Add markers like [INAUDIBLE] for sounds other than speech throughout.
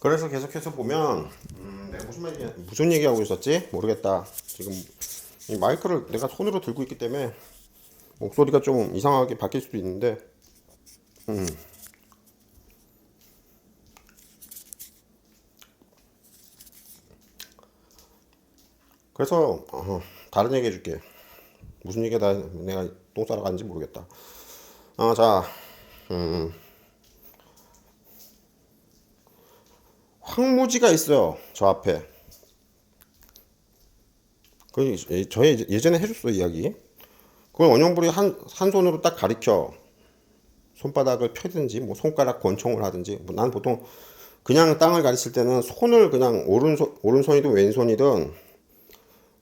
그래서 계속해서 보면 음, 내가 무슨 얘기 무슨 얘기하고 있었지 모르겠다 지금 이 마이크를 내가 손으로 들고 있기 때문에 목소리가 좀 이상하게 바뀔 수도 있는데 음. 그래서 어, 다른 얘기 해줄게 무슨 얘기가 다 내가 똥 싸러 가는지 모르겠다 어자 음. 황무지가 있어요 저 앞에. 그 예- 저희 예전에 해줬어 이야기. 그걸 원형불이 한, 한 손으로 딱 가리켜. 손바닥을 펴든지 뭐 손가락 권총을 하든지 뭐 난 보통 그냥 땅을 가르칠 때는 손을 그냥 오른손 오른손이든 왼손이든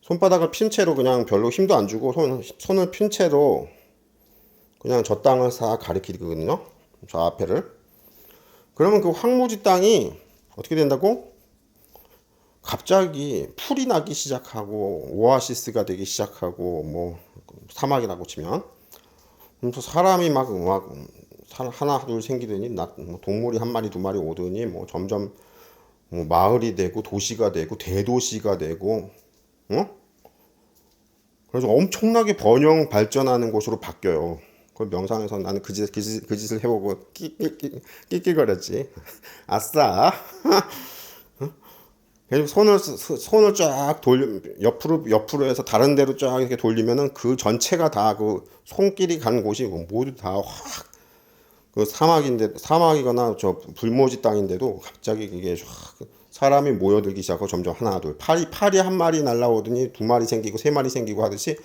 손바닥을 핀 채로 그냥 별로 힘도 안 주고 손, 손을 핀 채로 그냥 저 땅을 싹 가리키거든요 저 앞에를. 그러면 그 황무지 땅이 어떻게 된다고? 갑자기 풀이 나기 시작하고 오아시스가 되기 시작하고 뭐 사막이라고 치면 그래서 사람이 막, 막 사- 하나 둘 생기더니 나, 뭐 동물이 한 마리 두 마리 오더니 뭐 점점 뭐 마을이 되고 도시가 되고 대도시가 되고 어? 그래서 엄청나게 번영 발전하는 곳으로 바뀌어요. 그 명상에서 나는 그, 짓, 그, 짓, 그 짓을 해보고 끽끽거렸지. [LAUGHS] 아싸. [LAUGHS] 그래서 손을 스- 손을 쫙 돌려 옆으로 옆으로 해서 다른 데로 쫙 이렇게 돌리면은 그 전체가 다 그 손길이 간 곳이 모두 다 확 그 사막인데 사막이거나 저 불모지 땅인데도 갑자기 그게 쫙 사람이 모여들기 시작하고 점점 하나 둘 파리 파리 한 마리 날라오더니 두 마리 생기고 세 마리 생기고 하듯이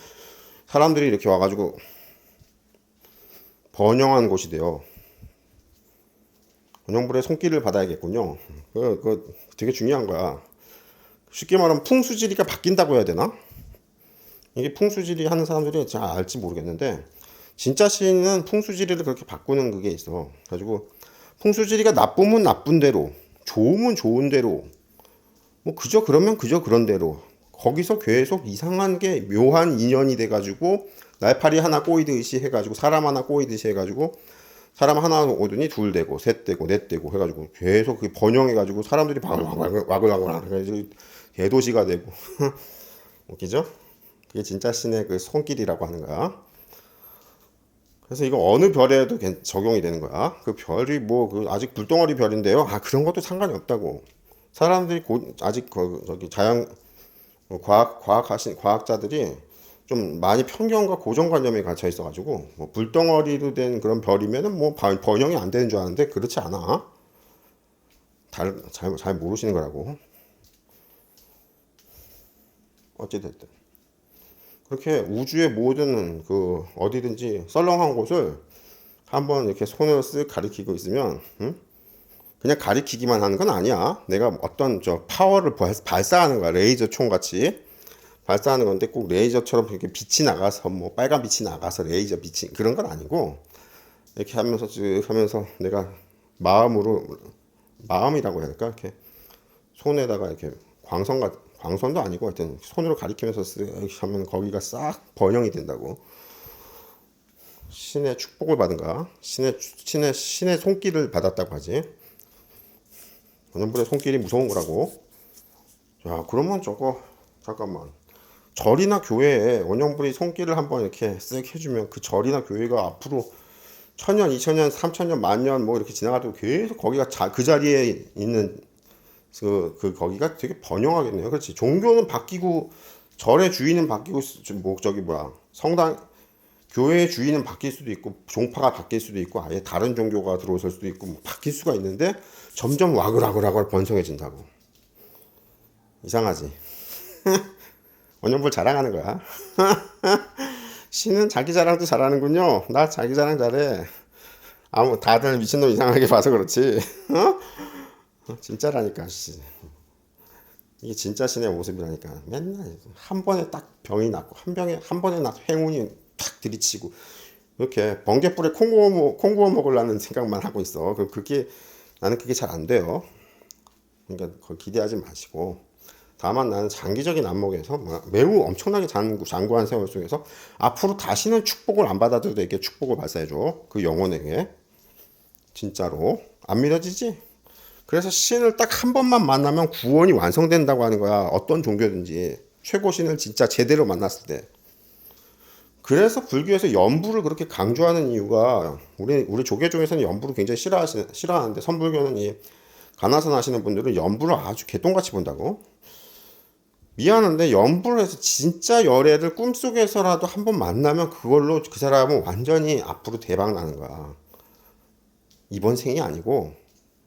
사람들이 이렇게 와가지고 번영한 곳이 돼요. 번영불의 손길을 받아야겠군요. 그, 그 되게 중요한 거야. 쉽게 말하면 풍수지리가 바뀐다고 해야 되나? 이게 풍수지리 하는 사람들이 잘 알지 모르겠는데 진짜 시인은 풍수지리를 그렇게 바꾸는 그게 있어. 가지고 풍수지리가 나쁘면 나쁜 대로, 좋으면 좋은 대로, 뭐 그저 그러면 그저 그런 대로 거기서 계속 이상한 게 묘한 인연이 돼가지고 날파리 하나 꼬이듯이 해가지고 사람 하나 꼬이듯이 해가지고 사람 하나 오더니 둘 되고 셋 되고 넷 되고 해가지고 계속 그 번영해가지고 사람들이 와글와글 와글와글 해가지고 대도시가 되고 [LAUGHS] 웃기죠? 그게 진짜 신의 그 손길이라고 하는 거야. 그래서 이거 어느 별에도 괜- 적용이 되는 거야. 그 별이 뭐 그 아직 불덩어리 별인데요. 아 그런 것도 상관이 없다고. 사람들이 고, 아직 그 저기 자연 어, 과학 과학하신 과학자들이 좀 많이 편견과 고정관념에 갇혀 있어가지고 뭐 불덩어리로 된 그런 별이면은 뭐 바- 번영이 안 되는 줄 아는데 그렇지 않아. 잘, 잘, 잘 모르시는 거라고. 어찌됐든. 그렇게 우주의 모든 그 어디든지 썰렁한 곳을 한번 이렇게 손으로 쓱 가리키고 있으면, 응? 그냥 가리키기만 하는 건 아니야. 내가 어떤 저 파워를 발- 발사하는 거야. 레이저 총 같이. 발사하는 건데 꼭 레이저처럼 이렇게 빛이 나가서 뭐 빨간 빛이 나가서 레이저 빛이 그런 건 아니고 이렇게 하면서 쭉 하면서 내가 마음으로 마음이라고 해야 될까? 이렇게 손에다가 이렇게 광선 같 광선도 아니고 하여튼 손으로 가리키면서 쓱 하면 거기가 싹 번영이 된다고. 신의 축복을 받은가? 신의 신의 신의 손길을 받았다고 하지. 원년불의 손길이 무서운 거라고. 야 그러면 저거 잠깐만 절이나 교회에 원형불이 손길을 한번 이렇게 쓱 해주면 그 절이나 교회가 앞으로 천년, 이천년, 삼천년, 만년 뭐 이렇게 지나가도 계속 거기가 자, 그 자리에 있는 그, 그 거기가 되게 번영하겠네요. 그렇지. 종교는 바뀌고 절의 주인은 바뀌고 뭐 저기 뭐야 성당 교회의 주인은 바뀔 수도 있고 종파가 바뀔 수도 있고 아예 다른 종교가 들어올 수도 있고 뭐 바뀔 수가 있는데 점점 와글와글와글 번성해진다고. 이상하지. 원년불 자랑하는 거야. [LAUGHS] 신은 자기 자랑도 잘하는군요. 나 자기 자랑 잘해. 아무 다들 미친놈 이상하게 봐서 그렇지. [LAUGHS] 어? 진짜라니까 씨. 이게 진짜 신의 모습이라니까. 맨날 한 번에 딱 병이 났고 한 병에 한 번에 나 행운이 탁 들이치고 이렇게 번개불에 콩 구워 먹, 콩 구워 먹으려는 생각만 하고 있어. 그 그게 나는 그게 잘 안 돼요. 그러니까 그걸 기대하지 마시고 다만 나는 장기적인 안목에서 뭐 매우 엄청나게 장구, 장구한 세월 속에서 앞으로 다시는 축복을 안 받아도 되게 축복을 발사해줘 그 영혼에게 진짜로 안 믿어지지? 그래서 신을 딱 한 번만 만나면 구원이 완성된다고 하는 거야. 어떤 종교든지 최고 신을 진짜 제대로 만났을 때. 그래서 불교에서 연부를 그렇게 강조하는 이유가 우리 우리 조계 중에서는 연부를 굉장히 싫어하시 싫어하는데 선불교는 이 가나선 하시는 분들은 연부를 아주 개똥같이 본다고. 미안한데 해서 진짜 열애를 꿈속에서라도 한 번 만나면 그걸로 그 사람은 완전히 앞으로 대박 나는 거야. 이번 생이 아니고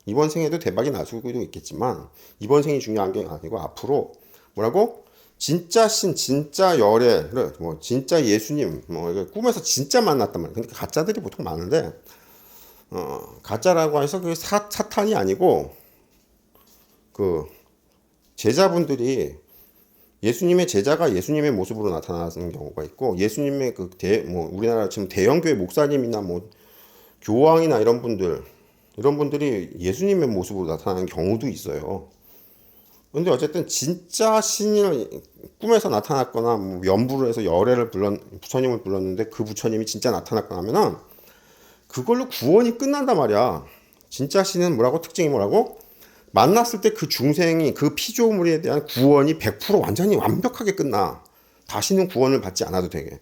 이번 생에도 대박이 날 수도 있겠지만 이번 생이 중요한 게 아니고 앞으로 뭐라고 진짜 신 진짜 열애를 뭐 진짜 예수님 뭐 꿈에서 진짜 만났단 말이야. 근데 가짜들이 보통 많은데 어 가짜라고 해서 그게 사, 사탄이 아니고 그 제자분들이 예수님의 제자가 예수님의 모습으로 나타나는 경우가 있고 예수님의 그 대 뭐 우리나라 지금 대형 교회 목사님이나 뭐 교황이나 이런 분들 이런 분들이 예수님의 모습으로 나타나는 경우도 있어요. 근데 어쨌든 진짜 신을 꿈에서 나타났거나 뭐 연부를 해서 열애를 불렀 부처님을 불렀는데 그 부처님이 진짜 나타났거나 하면은 그걸로 구원이 끝난단 말이야. 진짜 신은 뭐라고 특징이 뭐라고? 만났을 때 그 중생이 그 피조물에 대한 구원이 100% 완전히 완벽하게 끝나. 다시는 구원을 받지 않아도 되게.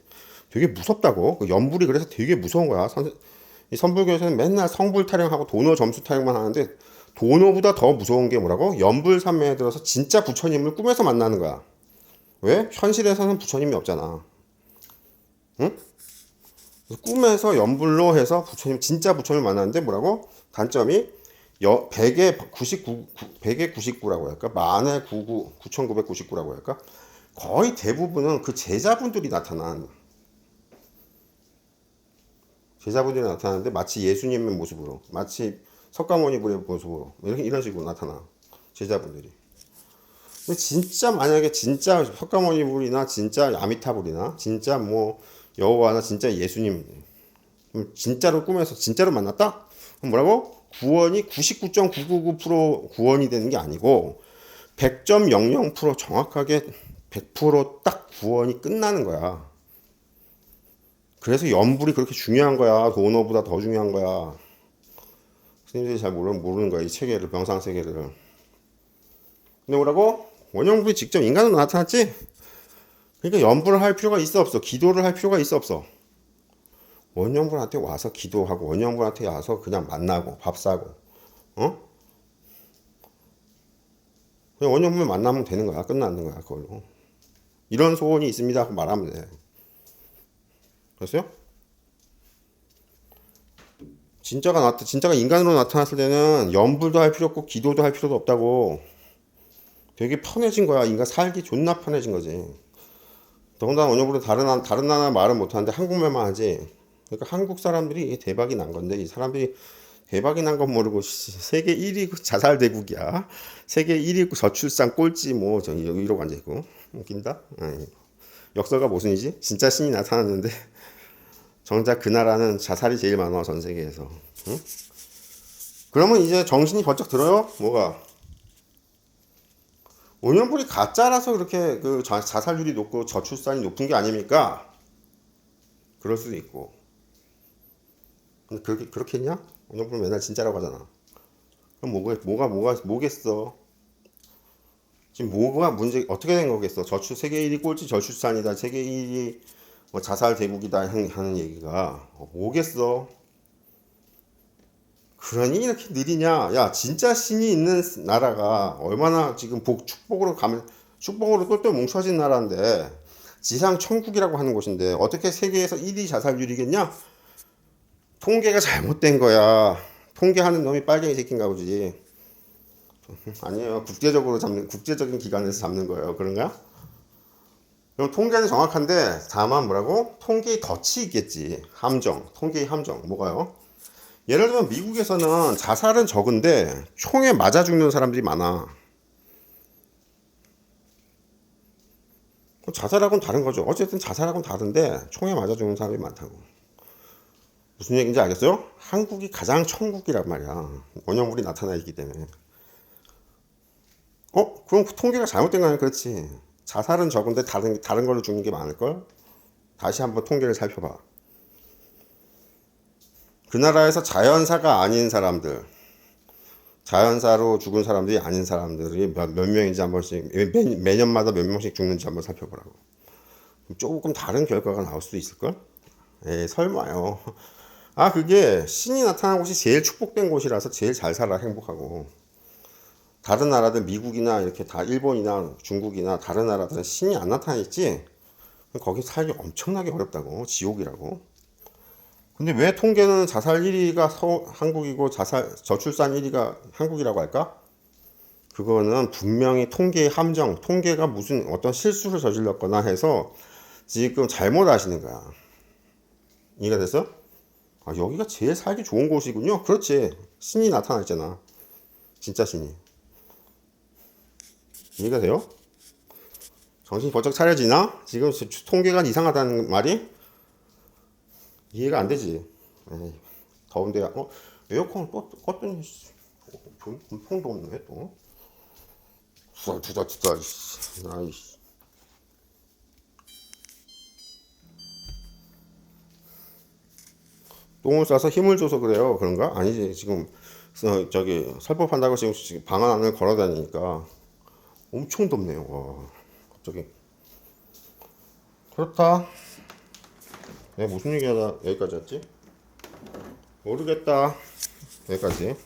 되게 무섭다고. 그 연불이 그래서 되게 무서운 거야. 선, 이 선불교에서는 맨날 성불 타령하고 도너 점수 타령만 하는데 도너보다 더 무서운 게 뭐라고? 연불 삼매에 들어서 진짜 부처님을 꿈에서 만나는 거야. 왜? 현실에서는 부처님이 없잖아. 응? 꿈에서 연불로 해서 부처님 진짜 부처님을 만났는데 뭐라고? 단점이 여 100에 99 100에 99라고 할까? 만에 99 9999라고 할까? 거의 대부분은 그 제자분들이 나타난 제자분들이 나타나는데 마치 예수님의 모습으로 마치 석가모니불의 모습으로 이렇게 이런 식으로 나타나 제자분들이 근데 진짜 만약에 진짜 석가모니불이나 진짜 아미타불이나 진짜 뭐 여호와나 진짜 예수님 진짜로 꿈에서 진짜로 만났다? 그럼 뭐라고? 구원이 99.999% 구원이 되는 게 아니고 100.00% 정확하게 100%딱 구원이 끝나는 거야. 그래서 연불이 그렇게 중요한 거야. 도너보다 더 중요한 거야. 스님들이 잘 모르는, 모르는 거야. 이 체계를, 병상 세계를. 근데 뭐라고? 원형불이 직접 인간으로 나타났지? 그러니까 연불을 할 필요가 있어 없어? 기도를 할 필요가 있어 없어? 원형분한테 와서 기도하고 원형분한테 와서 그냥 만나고 밥 사고 어? 그냥 원형분 만나면 되는 거야. 끝나는 거야 그걸로. 이런 소원이 있습니다. 하고 말하면 돼. 됐어요? 진짜가 나타 진짜가 인간으로 나타났을 때는 연불도 할 필요 없고 기도도 할 필요도 없다고. 되게 편해진 거야. 인간 살기 존나 편해진 거지. 더군다나 나- 다른 나라 말은 못하는데 한국말만 하지 그러니까 한국 사람들이 대박이 난 건데 이 사람들이 대박이 난 건 모르고 씨, 세계 1위 자살 대국이야. 세계 1위 저출산 꼴찌 뭐저 이러고 앉아 있고 웃긴다. 아니, 역사가 모순이지? 진짜 신이 나타났는데 정작 그 나라는 자살이 제일 많아 전 세계에서. 응? 그러면 이제 정신이 번쩍 들어요? 뭐가? 온연불이 가짜라서 그렇게 그 자- 자살률이 높고 저출산이 높은 게 아닙니까? 그럴 수도 있고. 근데 그렇게 그렇겠냐? 오늘 맨날 진짜라고 하잖아. 그럼 뭐가 뭐가 뭐가 뭐겠어? 지금 뭐가 문제 어떻게 된 거겠어? 저출 세계 1위 꼴찌 저출산이다. 세계 1위 뭐 자살 대국이다 하는, 하는 얘기가 어, 뭐겠어? 그러니 이렇게 느리냐? 야 진짜 신이 있는 나라가 얼마나 지금 복 축복으로 가면 축복으로 똘똘 뭉쳐진 나라인데 지상 천국이라고 하는 곳인데 어떻게 세계에서 1위 자살률이겠냐? 통계가 잘못된 거야. 통계하는 놈이 빨갱이 새끼인가 보지. 아니에요. 국제적으로 잡는 국제적인 기관에서 잡는 거예요. 그런가? 그럼 통계는 정확한데 다만 뭐라고? 통계의 덫이 있겠지. 함정. 통계의 함정. 뭐가요? 예를 들면 미국에서는 자살은 적은데 총에 맞아 죽는 사람들이 많아. 자살하고는 다른 거죠. 어쨌든 자살하고는 다른데 총에 맞아 죽는 사람이 많다고. 무슨 얘기인지 알겠어요? 한국이 가장 천국이란 말이야. 원형물이 나타나 있기 때문에. 어? 그럼 그 통계가 잘못된 거야? 그렇지. 자살은 적은데 다른 다른 걸로 죽는 게 많을 걸. 다시 한번 통계를 살펴봐. 그 나라에서 자연사가 아닌 사람들, 자연사로 죽은 사람들이 아닌 사람들이 몇, 몇 명인지 한 번씩 매, 매년마다 몇 명씩 죽는지 한번 살펴보라고. 조금 다른 결과가 나올 수도 있을걸? 에이 설마요. 아 그게 신이 나타난 곳이 제일 축복된 곳이라서 제일 잘 살아 행복하고 다른 나라들 미국이나 이렇게 다 일본이나 중국이나 다른 나라들은 신이 안 나타나있지 거기 살기 엄청나게 어렵다고 지옥이라고 근데 왜 통계는 자살 1위가 서, 한국이고 자살 저출산 1위가 한국이라고 할까? 그거는 분명히 통계의 함정, 통계가 무슨 어떤 실수를 저질렀거나 해서 지금 잘못 아시는 거야. 이해가 됐어? 아, 여기가 제일 살기 좋은 곳이군요. 그렇지. 신이 나타나 있잖아. 진짜 신이. 이해가 돼요? 정신이 번쩍 차려지나? 지금 통계가 이상하다는 말이? 이해가 안 되지. 에이, 더운데, 어, 에어컨 껐, 껐더니, 씨, 어, 좀 불풍도 없네, 또. 두달, 두달, 씨. 아이씨. 똥을 싸서 힘을 줘서 그래요. 그런가? 아니지. 지금, 어, 저기, 설법한다고 지금, 지금 방 안을 걸어 다니니까 엄청 덥네요. 와, 갑자기. 그렇다. 내가 무슨 얘기하다 여기까지 왔지? 모르겠다. 여기까지.